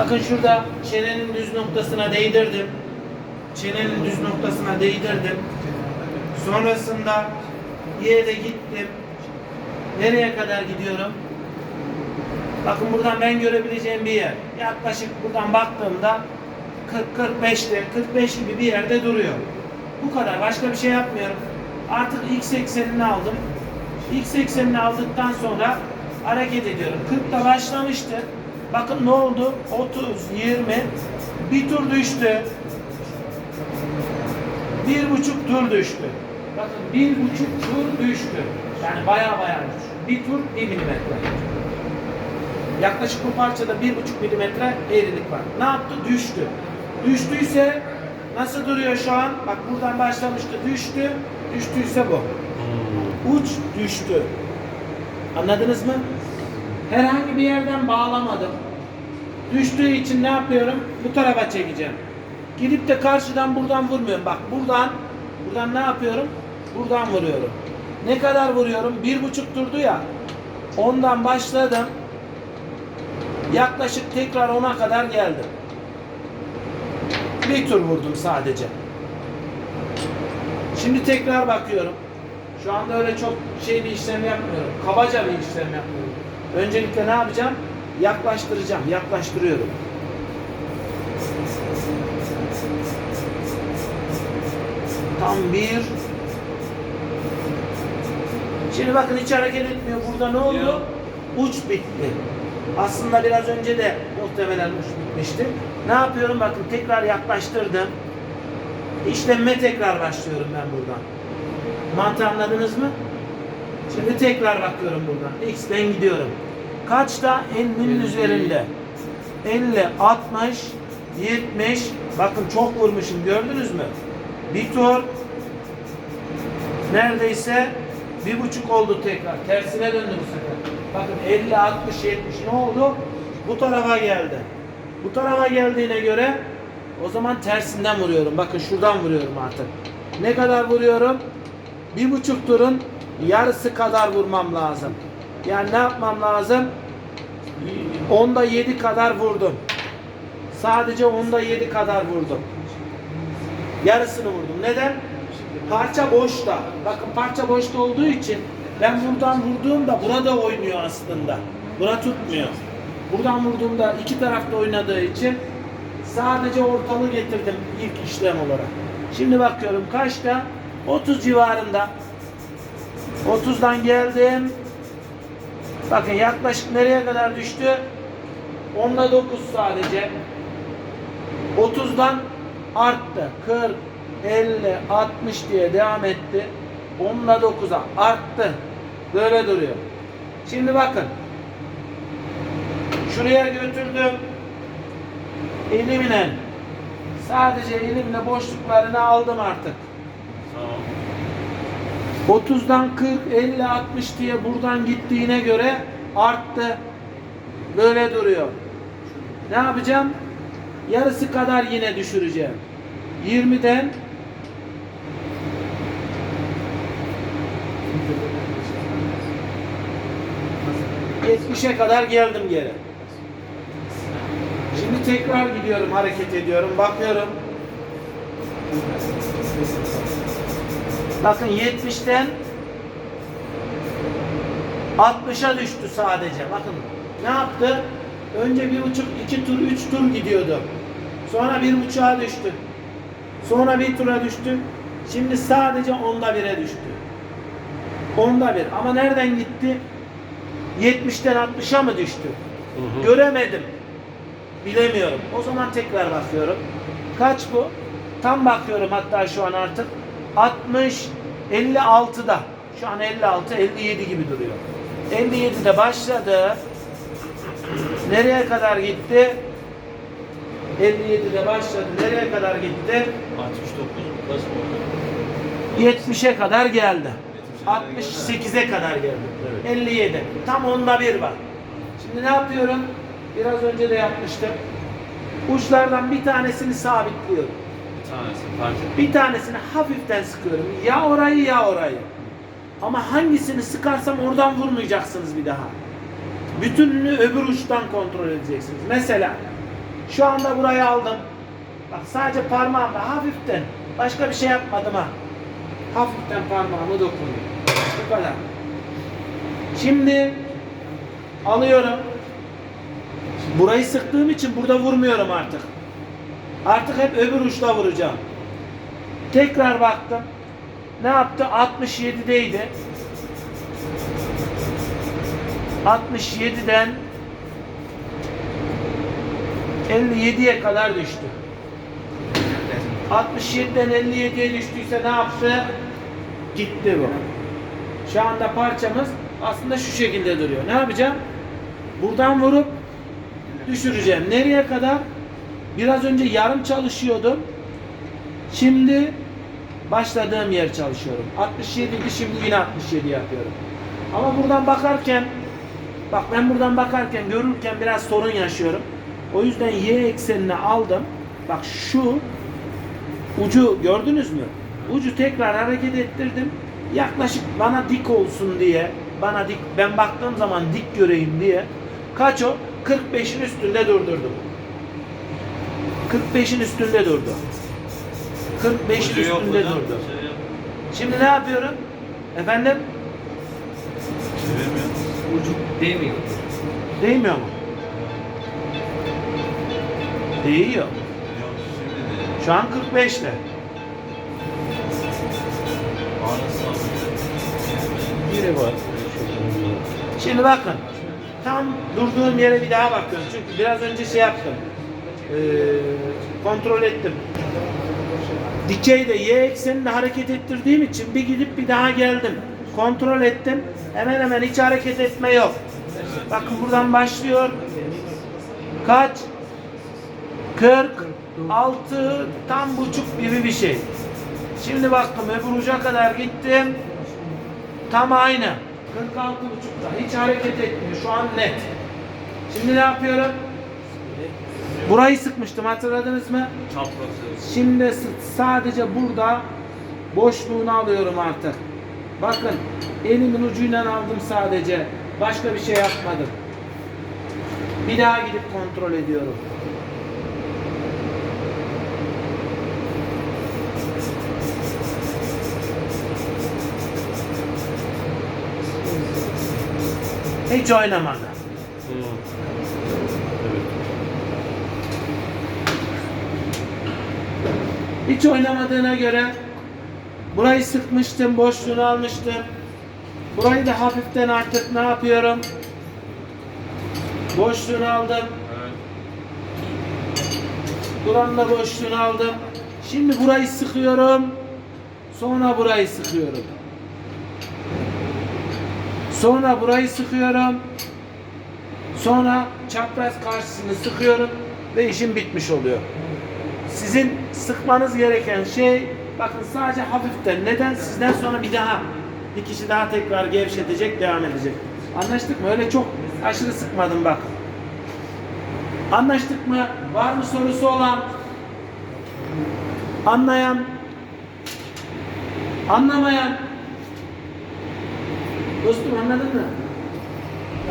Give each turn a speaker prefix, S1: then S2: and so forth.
S1: Bakın şurada çenenin düz noktasına değdirdim. Çenenin düz noktasına değdirdim. Sonrasında yere gittim. Nereye kadar gidiyorum? Bakın buradan ben görebileceğim bir yer. Yaklaşık buradan baktığımda 40-45'te 45 gibi bir yerde duruyor. Bu kadar. Başka bir şey yapmıyorum. Artık x eksenini aldım. X eksenini aldıktan sonra hareket ediyorum. 40'ta başlamıştı. Bakın ne oldu? 30, 20 bir tur düştü. Bir buçuk tur düştü. Bakın bir buçuk tur düştü. Yani baya baya düştü. Bir tur bir milimetre. Yaklaşık bu parçada bir buçuk milimetre eğrilik var. Ne yaptı? Düştü. Düştüyse nasıl duruyor şu an? Bak buradan başlamıştı. Düştü. Düştüyse bu. Uç düştü. Anladınız mı? Herhangi bir yerden bağlamadım. Düştüğü için ne yapıyorum? Bu tarafa çekeceğim. Gidip de karşıdan buradan vurmuyorum. Bak buradan, buradan ne yapıyorum? Buradan vuruyorum. Ne kadar vuruyorum? Bir buçuk durdu ya. Ondan başladım. Yaklaşık tekrar ona kadar geldim. Bir tur vurdum sadece. Şimdi tekrar bakıyorum. Şu anda öyle çok şey bir işlem yapmıyorum. Kabaca bir işlem yapmıyorum. Öncelikle ne yapacağım? Yaklaştıracağım. Yaklaştırıyorum. Tam bir. Şimdi bakın hiç hareket etmiyor. Burada ne oldu? Uç bitti. Aslında biraz önce de muhtemelen uç bitmişti. Ne yapıyorum? Bakın tekrar yaklaştırdım. İşlemme tekrar başlıyorum ben buradan. Mantığı anladınız mı? Şimdi tekrar bakıyorum buradan. X'den gidiyorum. Kaçta? 50'nin üzerinde. 50, 60, 70. Bakın çok vurmuşum gördünüz mü? Bir tur. Neredeyse bir buçuk oldu tekrar. Tersine döndü bu sefer. Bakın 50, 60, 70 ne oldu? Bu tarafa geldi. Bu tarafa geldiğine göre o zaman tersinden vuruyorum. Bakın şuradan vuruyorum artık. Ne kadar vuruyorum? Bir buçuk turun yarısı kadar vurmam lazım. Yani ne yapmam lazım? Onda 7 kadar vurdum. Sadece onda 7 kadar vurdum. Yarısını vurdum. Neden? Parça boşta. Bakın parça boşta olduğu için ben buradan vurduğumda burada oynuyor aslında. Bura tutmuyor. Buradan vurduğumda iki tarafta oynadığı için sadece ortalığı getirdim ilk işlem olarak. Şimdi bakıyorum kaçta? 30 civarında. 30'dan geldim. Bakın yaklaşık nereye kadar düştü? 10'da 9 sadece. 30'dan arttı. 40, 50, 60 diye devam etti. 10'da 9'a arttı. Böyle duruyor. Şimdi bakın. Şuraya götürdüm. Elimle sadece elimle boşluklarını aldım artık.
S2: Tamam.
S1: 30'dan 40, 50, 60 diye buradan gittiğine göre arttı. Böyle duruyor. Ne yapacağım? Yarısı kadar yine düşüreceğim. 20'den ...70'e kadar geldim geri. Şimdi tekrar gidiyorum, hareket ediyorum, bakıyorum. Bakın 70'ten 60'a düştü sadece. Bakın ne yaptı? Önce bir buçuk, iki tur, üç tur gidiyordu. Sonra bir buçuğa düştü. Sonra bir tura düştü. Şimdi sadece onda bire düştü. Onda bir. Ama nereden gitti? 70'ten 60'a mı düştü?
S2: Hı hı.
S1: Göremedim. Bilemiyorum. O zaman tekrar bakıyorum. Kaç bu? Tam bakıyorum hatta şu an artık. 60, 56'da. Şu an 56, 57 gibi duruyor. 57'de başladı. Nereye kadar gitti? 57'de başladı. Nereye kadar gitti?
S2: 69 kaç mı?
S1: 70'e kadar geldi.
S2: 70'e
S1: 68'e kadar geldi.
S2: Evet.
S1: 57. Tam onda bir var. Şimdi ne yapıyorum? Biraz önce de yapmıştım. Uçlardan bir tanesini sabitliyorum.
S2: Bir tanesi fark et.
S1: Bir tanesini hafiften sıkıyorum. Ya orayı ya orayı. Ama hangisini sıkarsam oradan vurmayacaksınız bir daha. Bütününü öbür uçtan kontrol edeceksiniz. Mesela Şu anda burayı aldım. Bak sadece parmağımla hafiften. Başka bir şey yapmadım ha. Hafiften parmağımı dokunuyor. Bu kadar. Şimdi alıyorum. Burayı sıktığım için burada vurmuyorum artık. Artık hep öbür uçla vuracağım. Tekrar baktım. Ne yaptı? 67'deydi. 67'den 57'ye kadar düştü. 67'den 57'ye düştüyse ne yaptı? Gitti bu. Şu anda parçamız aslında şu şekilde duruyor. Ne yapacağım? Buradan vurup düşüreceğim. Nereye kadar? Biraz önce yarım çalışıyordum. Şimdi başladığım yer çalışıyorum. 67 idi şimdi yine 67 yapıyorum. Ama buradan bakarken bak ben buradan bakarken görürken biraz sorun yaşıyorum. O yüzden y eksenini aldım. Bak şu ucu gördünüz mü? Ucu tekrar hareket ettirdim. Yaklaşık bana dik olsun diye, bana dik ben baktığım zaman dik göreyim diye kaç o? 45'in üstünde durdurdum. 45'in üstünde durdu. 45'in
S2: Ucu yok
S1: üstünde durdu.
S2: şey.
S1: Şimdi ne yapıyorum? Efendim?
S3: Ucu değmiyor.
S1: Değmiyor mu? Değiyor. Şu an 45'te.
S2: Anasını alıyor.
S3: Biri var.
S1: Şimdi bakın. Tam durduğum yere bir daha bakıyorum. Çünkü biraz önce şey yaptım. Ee, kontrol ettim. Dikeyde y ekseninde hareket ettirdiğim için bir gidip bir daha geldim. Kontrol ettim. Hemen hemen hiç hareket etme yok. Bakın buradan başlıyor. Kaç? 46 tam buçuk gibi bir şey. Şimdi baktım öbür uca kadar gittim. Tam aynı. 46 buçukta. Hiç hareket etmiyor. Şu an net. Şimdi ne yapıyorum? Burayı sıkmıştım hatırladınız mı?
S2: Çapraz.
S1: Şimdi sadece burada boşluğunu alıyorum artık. Bakın elimin ucuyla aldım sadece. Başka bir şey yapmadım. Bir daha gidip kontrol ediyorum. Hiç oynamadı. Hiç oynamadığına göre burayı sıkmıştım, boşluğunu almıştım. Burayı da hafiften artık ne yapıyorum? Boşluğunu aldım. Buranın da boşluğunu aldım. Şimdi burayı sıkıyorum. Sonra burayı sıkıyorum. Sonra burayı sıkıyorum. Sonra çapraz karşısını sıkıyorum ve işim bitmiş oluyor. Sizin sıkmanız gereken şey bakın sadece hafiften. Neden? Sizden sonra bir daha bir kişi daha tekrar gevşetecek, devam edecek. Anlaştık mı? Öyle çok aşırı sıkmadım bak. Anlaştık mı? Var mı sorusu olan? Anlayan? Anlamayan? Dostum anladın mı?